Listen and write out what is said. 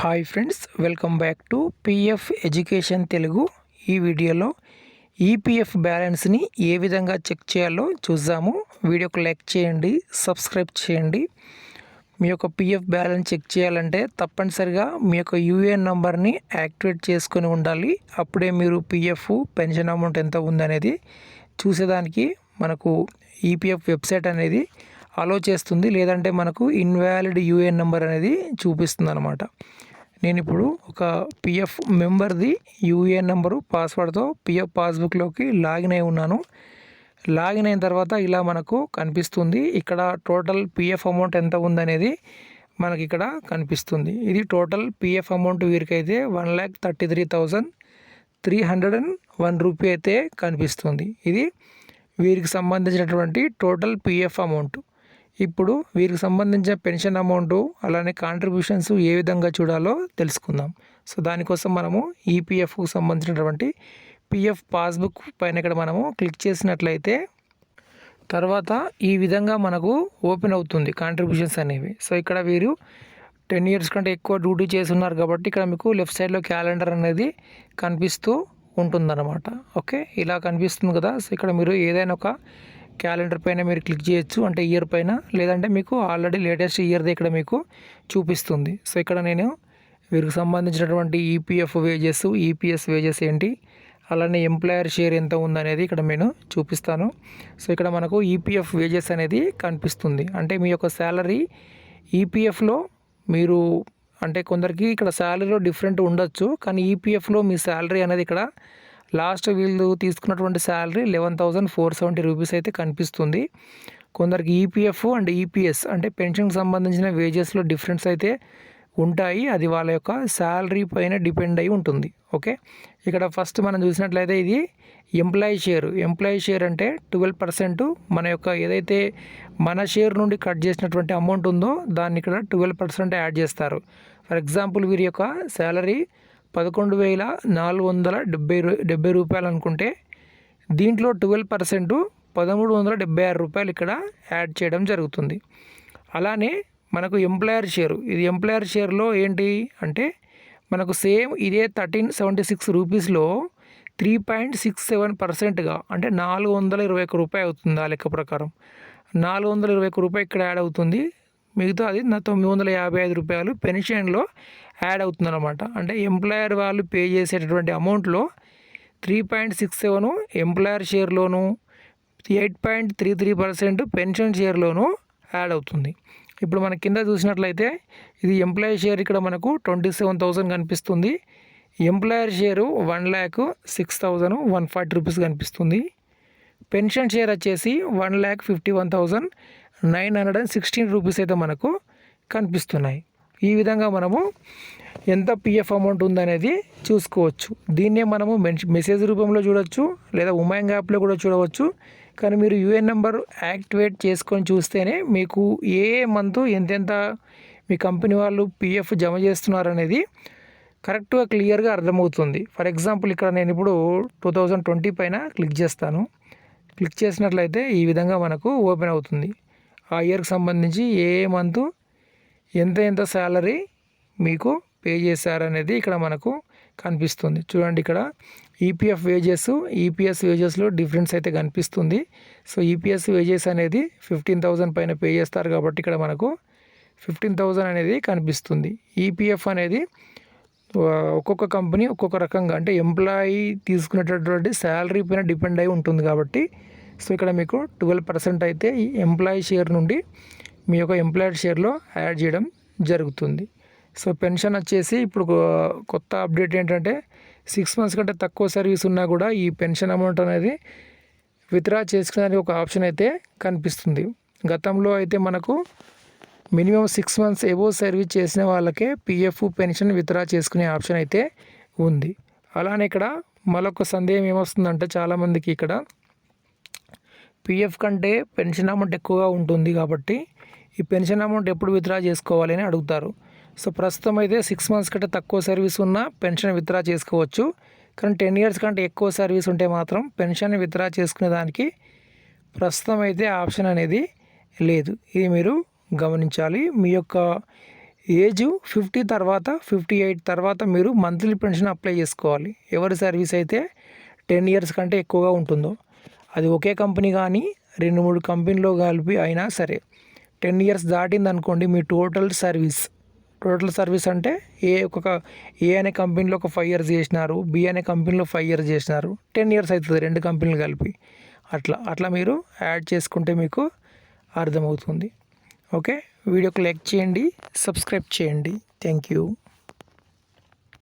Hi friends welcome back to PF education Telugu. ఈ వీడియోలో EPF బ్యాలెన్స్ని ఏ విధంగా చెక్ చేయాలో చూద్దాము. వీడియోకి లైక్ చేయండి సబ్స్క్రైబ్ చేయండి. మీ యొక్క పిఎఫ్ బ్యాలెన్స్ చెక్ చేయాలంటే తప్పనిసరిగా మీ యొక్క యూఏఎన్ నంబర్ని యాక్టివేట్ చేసుకొని ఉండాలి. అప్పుడే మీరు పిఎఫ్ పెన్షన్ అమౌంట్ ఎంత ఉందనేది చూసేదానికి మనకు ఈపీఎఫ్ వెబ్సైట్ అనేది అలో చేస్తుంది. లేదంటే మనకు ఇన్వాలిడ్ యూఏఎన్ నెంబర్ అనేది చూపిస్తుంది అనమాట నేను ఇప్పుడు ఒక పిఎఫ్ మెంబర్ది యూఏఎన్ నెంబరు పాస్వర్డ్తో పిఎఫ్ పాస్బుక్లోకి లాగిన్ అయి ఉన్నాను. లాగిన్ అయిన తర్వాత ఇలా మనకు కనిపిస్తుంది. ఇక్కడ టోటల్ పిఎఫ్ అమౌంట్ ఎంత ఉందనేది మనకి ఇక్కడ కనిపిస్తుంది. ఇది total PF amount వీరికైతే one lakh thirty three thousand three hundred and one rupee అయితే కనిపిస్తుంది. ఇది వీరికి సంబంధించినటువంటి టోటల్ పిఎఫ్ అమౌంట్. ఇప్పుడు వీరికి సంబంధించిన పెన్షన్ అమౌంట్ అలానే కాంట్రిబ్యూషన్స్ ఏ విధంగా చూడాలో తెలుసుకుందాం. సో దానికోసం మనము ఈపీఎఫ్కు సంబంధించినటువంటి పిఎఫ్ పాస్బుక్ పైన ఇక్కడ మనము క్లిక్ చేసినట్లయితే తర్వాత ఈ విధంగా మనకు ఓపెన్ అవుతుంది కాంట్రిబ్యూషన్స్ అనేవి. సో ఇక్కడ వీరు టెన్ ఇయర్స్ కంటే ఎక్కువ డ్యూటీ చేసి ఉన్నారు కాబట్టి ఇక్కడ మీకు లెఫ్ట్ సైడ్లో క్యాలెండర్ అనేది కనిపిస్తూ ఉంటుందన్నమాట. ఓకే? ఇలా కనిపిస్తుంది కదా? సో ఇక్కడ మీరు ఏదైనా ఒక క్యాలెండర్ పైన మీరు క్లిక్ చేయొచ్చు. అంటే ఇయర్ పైన లేదంటే మీకు ఆల్రెడీ లేటెస్ట్ ఇయర్ది ఇక్కడ మీకు చూపిస్తుంది. సో ఇక్కడ నేను వీరికి సంబంధించినటువంటి ఈపీఎఫ్ వేజెస్ ఈపీఎస్ వేజెస్ ఏంటి అలానే ఎంప్లాయర్ షేర్ ఎంత ఉందనేది ఇక్కడ నేను చూపిస్తాను. సో ఇక్కడ మనకు ఈపీఎఫ్ వేజెస్ అనేది కనిపిస్తుంది. అంటే మీ యొక్క శాలరీ ఈపీఎఫ్లో మీరు అంటే కొందరికి ఇక్కడ శాలరీలో డిఫరెంట్ ఉండొచ్చు కానీ ఈపీఎఫ్లో మీ శాలరీ అనేది ఇక్కడ లాస్ట్ వీళ్ళు తీసుకున్నటువంటి salary eleven thousand four seventy rupees అయితే కనిపిస్తుంది. కొందరికి ఈపీఎఫ్ అండ్ ఈపీఎస్ అంటే పెన్షన్కి సంబంధించిన వేజెస్లో డిఫరెన్స్ అయితే ఉంటాయి. అది వాళ్ళ యొక్క శాలరీ పైన డిపెండ్ అయి ఉంటుంది. ఓకే? ఇక్కడ ఫస్ట్ మనం చూసినట్లయితే ఇది ఎంప్లాయీ షేర్ ఎంప్లాయీ షేర్ అంటే ట్వెల్వ్ పర్సెంట్ మన యొక్క ఏదైతే మన షేర్ నుండి కట్ చేసినటువంటి అమౌంట్ ఉందో దాన్ని ఇక్కడ ట్వెల్వ్ పర్సెంట్ యాడ్ చేస్తారు. ఫర్ ఎగ్జాంపుల్ వీరి యొక్క శాలరీ పదకొండు వేల నాలుగు వందల డెబ్బై డెబ్బై రూపాయలు అనుకుంటే దీంట్లో ట్వెల్వ్ పర్సెంట్ పదమూడు వందల డెబ్బై ఆరు రూపాయలు ఇక్కడ యాడ్ చేయడం జరుగుతుంది. అలానే మనకు ఎంప్లాయర్ షేరు ఇది ఎంప్లాయర్ షేర్లో ఏంటి అంటే మనకు సేమ్ ఇదే థర్టీన్ సెవెంటీ సిక్స్ రూపీస్లో త్రీ పాయింట్ సిక్స్ సెవెన్ పర్సెంట్గా అంటే నాలుగు వందల ఇరవై ఒక్క రూపాయి అవుతుంది ఆ లెక్క ప్రకారం. నాలుగు వందల ఇరవై ఒక్క రూపాయి ఇక్కడ యాడ్ అవుతుంది. మిగతా అది నా తొమ్మిది వందల యాభై ఐదు రూపాయలు పెన్షన్లో యాడ్ అవుతుంది అనమాట అంటే ఎంప్లాయర్ వాళ్ళు పే చేసేటటువంటి అమౌంట్లో three point six seven employer షేర్లోను eight point three three percent pension షేర్లోను add అవుతుంది. ఇప్పుడు మన కింద చూసినట్లయితే ఇది ఎంప్లాయీ షేర్ ఇక్కడ మనకు ట్వంటీ సెవెన్ థౌసండ్ కనిపిస్తుంది. Employer share one lakh six thousand one forty rupees కనిపిస్తుంది. పెన్షన్ షేర్ వచ్చేసి one lakh fifty one thousand nine hundred and sixteen rupees అయితే మనకు కనిపిస్తున్నాయి. ఈ విధంగా మనము ఎంత పిఎఫ్ అమౌంట్ ఉందనేది చూసుకోవచ్చు. దీన్నే మనము మెసేజ్ రూపంలో చూడవచ్చు లేదా ఉమాంగ్ యాప్లో కూడా చూడవచ్చు. కానీ మీరు యూఎన్ నెంబర్ యాక్టివేట్ చేసుకొని చూస్తేనే మీకు ఏ మంత్ ఎంతెంత మీ కంపెనీ వాళ్ళు పిఎఫ్ జమ చేస్తున్నారు అనేది కరెక్ట్గా క్లియర్గా అర్థమవుతుంది. ఫర్ ఎగ్జాంపుల్ ఇక్కడ నేను ఇప్పుడు టూ థౌజండ్ ట్వంటీ పైన క్లిక్ చేస్తాను. క్లిక్ చేసినట్లయితే ఈ విధంగా మనకు ఓపెన్ అవుతుంది. ఆ ఇయర్కి సంబంధించి ఏ మంత్ ఎంత ఎంత శాలరీ మీకు పే చేశారనేది ఇక్కడ మనకు కనిపిస్తుంది. చూడండి ఇక్కడ ఈపీఎఫ్ వేజెస్ ఈపీఎస్ వేజెస్లో డిఫరెన్స్ అయితే కనిపిస్తుంది. సో ఈపీఎస్ వేజెస్ అనేది ఫిఫ్టీన్ థౌజండ్ పైన పే చేస్తారు కాబట్టి ఇక్కడ మనకు ఫిఫ్టీన్ థౌజండ్ అనేది కనిపిస్తుంది. ఈపీఎఫ్ అనేది ఒక్కొక్క కంపెనీ ఒక్కొక్క రకంగా అంటే ఎంప్లాయీ తీసుకునేటటువంటి శాలరీ పైన డిపెండ్ అయి ఉంటుంది కాబట్టి సో ఇక్కడ మీకు ట్వెల్వ్ పర్సెంట్ అయితే ఈ ఎంప్లాయీ షేర్ నుండి మీ యొక్క ఎంప్లాయిడ్ షేర్లో యాడ్ చేయడం జరుగుతుంది. సో పెన్షన్ వచ్చేసి ఇప్పుడు కొత్త అప్డేట్ ఏంటంటే సిక్స్ మంత్స్ కంటే తక్కువ సర్వీస్ ఉన్నా కూడా ఈ పెన్షన్ అమౌంట్ అనేది విత్డ్రా చేసుకోవడానికి ఒక ఆప్షన్ అయితే కనిపిస్తుంది. గతంలో అయితే మనకు minimum six months above service చేసిన వాళ్ళకే పిఎఫ్ పెన్షన్ విత్డ్రా చేసుకునే ఆప్షన్ అయితే ఉంది. అలానే ఇక్కడ మరొక సందేహం ఏమొస్తుందంటే చాలామందికి ఇక్కడ పిఎఫ్ కంటే పెన్షన్ అమౌంట్ ఎక్కువగా ఉంటుంది కాబట్టి ఈ పెన్షన్ అమౌంట్ ఎప్పుడు విత్డ్రా చేసుకోవాలి అని అడుగుతారు. సో ప్రస్తుతం అయితే సిక్స్ మంత్స్ కంటే తక్కువ సర్వీస్ ఉన్న పెన్షన్ విత్డ్రా చేసుకోవచ్చు. కానీ టెన్ ఇయర్స్ కంటే ఎక్కువ సర్వీస్ ఉంటే మాత్రం పెన్షన్ విత్డ్రా చేసుకునే దానికి ప్రస్తుతం అయితే ఆప్షన్ అనేది లేదు. ఇది మీరు గమనించాలి. మీ యొక్క ఏజ్ ఫిఫ్టీ తర్వాత ఫిఫ్టీ ఎయిట్ తర్వాత మీరు మంత్లీ పెన్షన్ అప్లై చేసుకోవాలి. ఎవరి సర్వీస్ అయితే టెన్ ఇయర్స్ కంటే ఎక్కువగా ఉంటుందో. అది ఒకే కంపెనీ కానీ రెండు మూడు కంపెనీలో కలిపి అయినా సరే. టెన్ ఇయర్స్ దాటింది అనుకోండి మీ టోటల్ సర్వీస్. టోటల్ సర్వీస్ అంటే ఏ ఒక ఏ అనే కంపెనీలో ఒక ఫైవ్ ఇయర్స్ చేసినారు బి అనే కంపెనీలో ఫైవ్ ఇయర్స్ చేసినారు టెన్ ఇయర్స్ అవుతుంది రెండు కంపెనీలు కలిపి. అట్లా అట్లా మీరు యాడ్ చేసుకుంటే మీకు అర్థమవుతుంది. ఓకే? వీడియోకి లైక్ చేయండి సబ్స్క్రైబ్ చేయండి. Thank you.